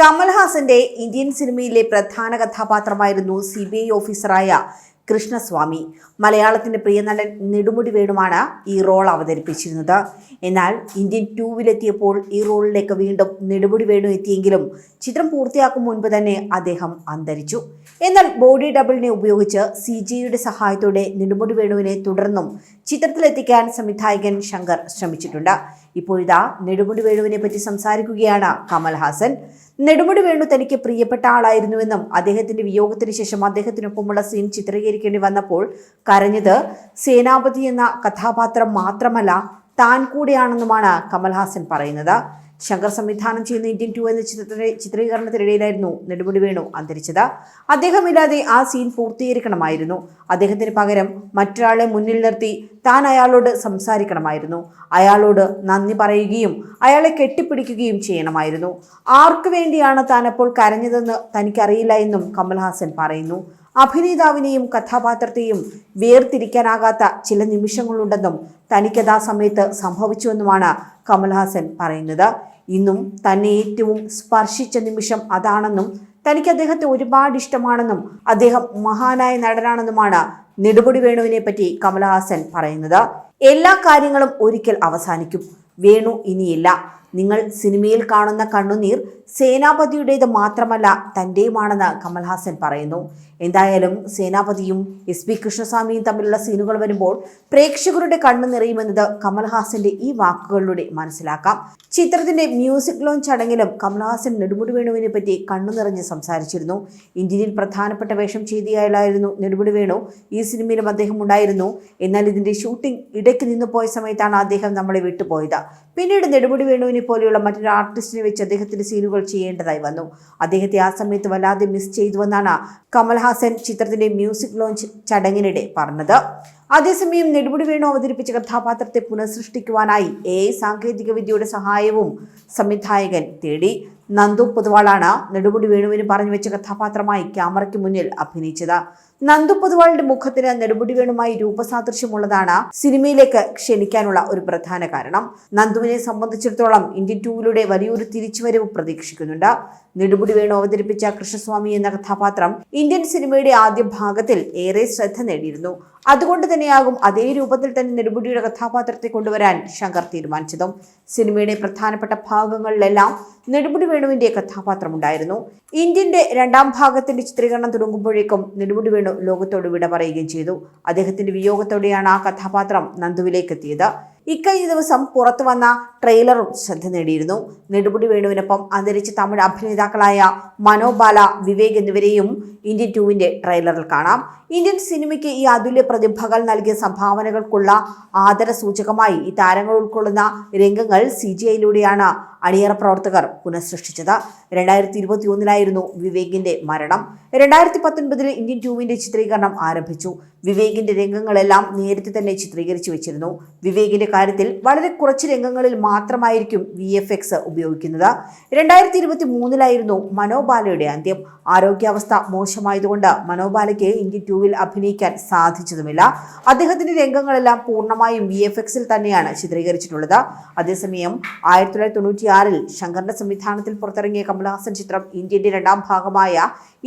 കമൽഹാസന്റെ Indian സിനിമയിലെ പ്രധാന കഥാപാത്രമായിരുന്നു C B I ഓഫീസറായ കൃഷ്ണസ്വാമി. മലയാളത്തിന്റെ പ്രിയ നടൻ നെടുമുടി വേണുമാണ് ഈ റോൾ അവതരിപ്പിച്ചിരുന്നത്. എന്നാൽ ഇന്ത്യൻ ടൂവിലെത്തിയപ്പോൾ ഈ റോളിലേക്ക് വീണ്ടും നെടുമുടി വേണു എത്തിയെങ്കിലും ചിത്രം പൂർത്തിയാക്കും മുൻപ് തന്നെ അദ്ദേഹം അന്തരിച്ചു. എന്നാൽ ബോഡി ഡബിളിനെ ഉപയോഗിച്ച് സി ജിയുടെ സഹായത്തോടെ നെടുമുടി വേണുവിനെ തുടർന്നും ചിത്രത്തിലെത്തിക്കാൻ സംവിധായകൻ ശങ്കർ ശ്രമിച്ചിട്ടുണ്ട്. ഇപ്പോഴിതാ നെടുമുടി വേണുവിനെ പറ്റി സംസാരിക്കുകയാണ് കമൽഹാസൻ. നെടുമുടി വേണു തനിക്ക് പ്രിയപ്പെട്ട ആളായിരുന്നുവെന്നും അദ്ദേഹത്തിന്റെ വിയോഗത്തിന് ശേഷം അദ്ദേഹത്തിനൊപ്പമുള്ള സീൻ ചിത്രീകരിക്കേണ്ടി വന്നപ്പോൾ കരഞ്ഞത് സേനാപതി എന്ന കഥാപാത്രം മാത്രമല്ല താൻ കൂടിയാണെന്നുമാണ് കമൽഹാസൻ പറയുന്നത്. ശങ്കർ സംവിധാനം ചെയ്യുന്ന ഇന്ത്യൻ ടു എന്ന ചിത്രത്തിന്റെ ചിത്രീകരണത്തിനിടയിലായിരുന്നു നെടുമുടി വേണു അന്തരിച്ചത്. അദ്ദേഹമില്ലാതെ ആ സീൻ പൂർത്തീകരിക്കണമായിരുന്നു. അദ്ദേഹത്തിന് പകരം മറ്റൊരാളെ മുന്നിൽ നിർത്തി താൻ അയാളോട് സംസാരിക്കണമായിരുന്നു. അയാളോട് നന്ദി പറയുകയും അയാളെ കെട്ടിപ്പിടിക്കുകയും ചെയ്യണമായിരുന്നു. ആർക്കു വേണ്ടിയാണ് താൻ അപ്പോൾ കരഞ്ഞതെന്ന് തനിക്കറിയില്ല എന്നും കമൽഹാസൻ പറയുന്നു. അഭിനേതാവിനെയും കഥാപാത്രത്തെയും വേർതിരിക്കാനാകാത്ത ചില നിമിഷങ്ങളുണ്ടെന്നും തനിക്കത് ആ സമയത്ത് സംഭവിച്ചുവെന്നുമാണ് കമൽഹാസൻ പറയുന്നത്. ഇന്നും തന്നെ ഏറ്റവും സ്പർശിച്ച നിമിഷം അതാണെന്നും തനിക്ക് അദ്ദേഹത്തെ ഒരുപാട് ഇഷ്ടമാണെന്നും അദ്ദേഹം മഹാനായ നടനാണെന്നുമാണ് നെടുപടി വേണുവിനെ പറ്റി കമൽഹാസൻ പറയുന്നത്. എല്ലാ കാര്യങ്ങളും ഒരിക്കൽ അവസാനിക്കും. വേണു ഇനിയില്ല. നിങ്ങൾ സിനിമയിൽ കാണുന്ന കണ്ണുനീർ സേനാപതിയുടേത് മാത്രമല്ല തന്റെയുമാണെന്ന് കമൽഹാസൻ പറയുന്നു. എന്തായാലും സേനാപതിയും എസ് പി കൃഷ്ണസ്വാമിയും തമ്മിലുള്ള സീനുകൾ വരുമ്പോൾ പ്രേക്ഷകരുടെ കണ്ണു നിറയുമെന്നത് കമൽഹാസന്റെ ഈ വാക്കുകളിലൂടെ മനസ്സിലാക്കാം. ചിത്രത്തിന്റെ മ്യൂസിക് ലോഞ്ച് ചടങ്ങിലും കമൽഹാസൻ നെടുമുടി വേണുവിനെ പറ്റി കണ്ണു നിറഞ്ഞ് സംസാരിച്ചിരുന്നു. ഇന്ത്യയിൽ പ്രധാനപ്പെട്ട വേഷം ചെയ്തിയായിരുന്നു നെടുമുടി വേണു. ഈ സിനിമയിലും അദ്ദേഹം ഉണ്ടായിരുന്നു. എന്നാൽ ഇതിന്റെ ഷൂട്ടിംഗ് ഇടയ്ക്ക് നിന്നു പോയ സമയത്താണ് അദ്ദേഹം നമ്മളെ വിട്ടുപോയത്. പിന്നീട് നെടുമുടി വേണുവിനെ പോലെയുള്ള മറ്റൊരു ആർട്ടിസ്റ്റിനെ വെച്ച് അദ്ദേഹത്തിന്റെ സീനുകൾ ചെയ്യേണ്ടതായി വന്നു. അദ്ദേഹത്തെ ആ സമയത്ത് വല്ലാതെ മിസ് ചെയ്തുവെന്നാണ് കമൽഹാസൻ ചിത്രത്തിന്റെ മ്യൂസിക് ലോഞ്ച് ചടങ്ങിനിടെ പറഞ്ഞത്. അതേസമയം നെടുമുടി വേണു അവതരിപ്പിച്ച കഥാപാത്രത്തെ പുനഃസൃഷ്ടിക്കുവാനായി എ സാങ്കേതിക വിദ്യയുടെ സഹായവും സംവിധായകൻ തേടി നന്ദു പൊതുവാളാണ് നെടുമുടി വേണുവിന് പറഞ്ഞു വെച്ച കഥാപാത്രമായി ക്യാമറയ്ക്ക് മുന്നിൽ അഭിനയിച്ചത്. നന്ദു പൊതുവാളിന്റെ മുഖത്തിന് നെടുമുടി വേണുമായി രൂപസാദൃശ്യമുള്ളതാണ് സിനിമയിലേക്ക് ക്ഷണിക്കാനുള്ള ഒരു പ്രധാന കാരണം. നന്ദുവിനെ സംബന്ധിച്ചിടത്തോളം ഇന്ത്യൻ ടൂവിലൂടെ വലിയൊരു തിരിച്ചുവരവ് പ്രതീക്ഷിക്കുന്നുണ്ട്. നെടുമുടി വേണു അവതരിപ്പിച്ച കൃഷ്ണസ്വാമി എന്ന കഥാപാത്രം ഇന്ത്യൻ സിനിമയുടെ ആദ്യ ഭാഗത്തിൽ ഏറെ ശ്രദ്ധ നേടിയിരുന്നു. അതുകൊണ്ട് തന്നെയാകും അതേ രൂപത്തിൽ തന്നെ നെടുമുടിയുടെ കഥാപാത്രത്തെ കൊണ്ടുവരാൻ ശങ്കർ തീരുമാനിച്ചതും. സിനിമയുടെ പ്രധാനപ്പെട്ട ഭാഗങ്ങളിലെല്ലാം നെടുമുടി വേണുവിന്റെ കഥാപാത്രമുണ്ടായിരുന്നു ഇന്ത്യന്റെ രണ്ടാം ഭാഗത്തിന്റെ ചിത്രീകരണം തുടങ്ങുമ്പോഴേക്കും നെടുമുടി വേണു ലോകത്തോട് വിട പറയുകയും ചെയ്തു. അദ്ദേഹത്തിന്റെ വിയോഗത്തോടെയാണ് ആ കഥാപാത്രം നന്ദുവിലേക്ക് എത്തിയത്. ഇക്കഴിഞ്ഞ ദിവസം പുറത്തു വന്ന ട്രെയിലറും ശ്രദ്ധ നേടിയിരുന്നു. നെടുമുടി വേണുവിനൊപ്പം അന്തരിച്ച തമിഴ് അഭിനേതാക്കളായ മനോബാല വിവേക് എന്നിവരെയും ഇന്ത്യൻ ടൂവിന്റെ ട്രെയിലറിൽ കാണാം. ഇന്ത്യൻ സിനിമയ്ക്ക് ഈ അതുല്യ പ്രതിഭകൾ നൽകിയ സംഭാവനകൾക്കുള്ള ആദര സൂചകമായി ഈ താരങ്ങൾ ഉൾക്കൊള്ളുന്ന രംഗങ്ങൾ സി ജി ഐയിലൂടെയാണ് അണിയറ പ്രവർത്തകർ പുനഃസൃഷ്ടിച്ചത്. രണ്ടായിരത്തി ഇരുപത്തി ഒന്നിലായിരുന്നു വിവേകിന്റെ മരണം. രണ്ടായിരത്തി പത്തൊൻപതിൽ ഇന്ത്യൻ ടൂവിന്റെ ചിത്രീകരണം ആരംഭിച്ചു. വിവേകിന്റെ രംഗങ്ങളെല്ലാം നേരത്തെ തന്നെ ചിത്രീകരിച്ചു വെച്ചിരുന്നു. വിവേകിന്റെ കാര്യത്തിൽ വളരെ കുറച്ച് രംഗങ്ങളിൽ മാത്രമായിരിക്കും വി എഫ് എക്സ് ഉപയോഗിക്കുന്നത്. രണ്ടായിരത്തി ഇരുപത്തി മൂന്നിലായിരുന്നു മനോബാലയുടെ അന്ത്യം. ആരോഗ്യാവസ്ഥ മോശമായതുകൊണ്ട് മനോബാലയ്ക്ക് ഇന്ത്യൻ ടൂവിൽ അഭിനയിക്കാൻ സാധിച്ചതുമില്ല. അദ്ദേഹത്തിന്റെ രംഗങ്ങളെല്ലാം പൂർണമായും വി എഫ് എക്സിൽ തന്നെയാണ് ചിത്രീകരിച്ചിട്ടുള്ളത്. അതേസമയം ആയിരത്തി തൊള്ളായിരത്തി തൊണ്ണൂറ്റി ആറിൽ ശങ്കറിന്റെ സംവിധാനത്തിൽ പുറത്തിറങ്ങിയ കമലഹാസൻ ചിത്രം ഇന്ത്യന്റെ രണ്ടാം ഭാഗമായ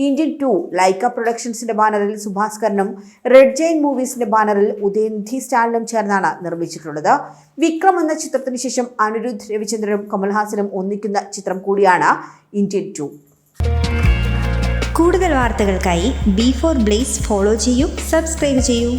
ഇന്ത്യൻ ടു ലൈക്ക പ്രൊഡക്ഷൻസിന്റെ ബാനറിൽ സുഭാസ്കരനും റെഡ് ജെയിൻ മൂവീസിന്റെ ബാനറിൽ ഉദയനിധി സ്റ്റാലിനും ചേർന്നാണ് നിർമ്മിച്ചിട്ടുള്ളത്. വിക്രം എന്ന ചിത്രത്തിന് ശേഷം അനിരുദ്ധ് രവിചന്ദ്രനും കമൽഹാസനും ഒന്നിക്കുന്ന ചിത്രം കൂടിയാണ് ഇന്ത്യൻ ടു. കൂടുതൽ വാർത്തകൾക്കായി ബി ഫോർ ബ്ലേസ് ഫോളോ ചെയ്യൂ സബ്സ്ക്രൈബ് ചെയ്യൂ.